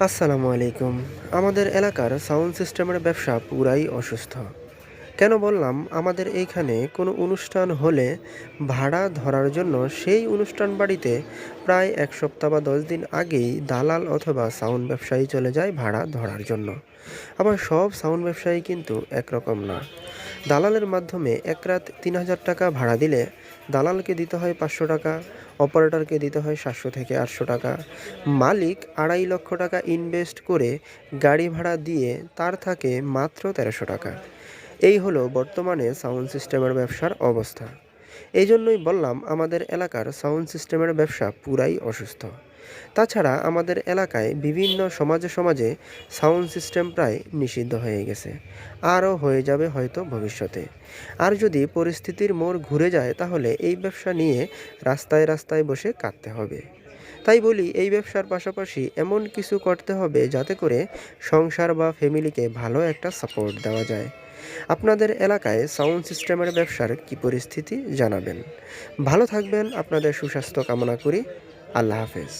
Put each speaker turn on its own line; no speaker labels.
আসসালামু আলাইকুম। আমাদের এলাকার সাউন্ড সিস্টেমের ব্যবসা পুরাই অসুস্থ। কেন বললাম, আমাদের এইখানে কোনো অনুষ্ঠান হলে ভাড়া ধরার জন্য সেই অনুষ্ঠান বাড়িতে প্রায় এক সপ্তাহ বা দশ দিন আগেই দালাল অথবা সাউন্ড ব্যবসায়ী চলে যায় ভাড়া ধরার জন্য। আবার সব সাউন্ড ব্যবসায়ী কিন্তু একরকম না। দালালের মাধ্যমে এক রাত তিন হাজার টাকা ভাড়া দিলে দালালকে দিতে হয় পাঁচশো টাকা, অপারেটরকে দিতে হয় সাতশো থেকে আটশো টাকা। মালিক আড়াই লক্ষ টাকা ইনভেস্ট করে গাড়ি ভাড়া দিয়ে তার থাকে মাত্র তেরোশো টাকা। এই হলো বর্তমানে সাউন্ড সিস্টেমের ব্যবসার অবস্থা। এই জন্যই বললাম, আমাদের এলাকার সাউন্ড সিস্টেমের ব্যবসা পুরাই অসুস্থ। তাছাড়া আমাদের এলাকায় বিভিন্ন সমাজে সমাজে সাউন্ড সিস্টেম প্রায় নিষিদ্ধ হয়ে গেছে। আরও হয়ে যাবে হয়তো ভবিষ্যতে। আর যদি পরিস্থিতির মোড় ঘুরে যায়, তাহলে এই ব্যবসা নিয়ে রাস্তায় রাস্তায় বসে কাঁদতে হবে। তাই বলি, এই ব্যবসার পাশাপাশি এমন কিছু করতে হবে যাতে করে সংসার বা ফ্যামিলিকে ভালো একটা সাপোর্ট দেওয়া যায়। আপনাদের এলাকায় সাউন্ড সিস্টেমের ব্যবসার কি পরিস্থিতি জানাবেন। ভালো থাকবেন, আপনাদের সুস্বাস্থ্য কামনা করি। আল্লাহ হাফেজ।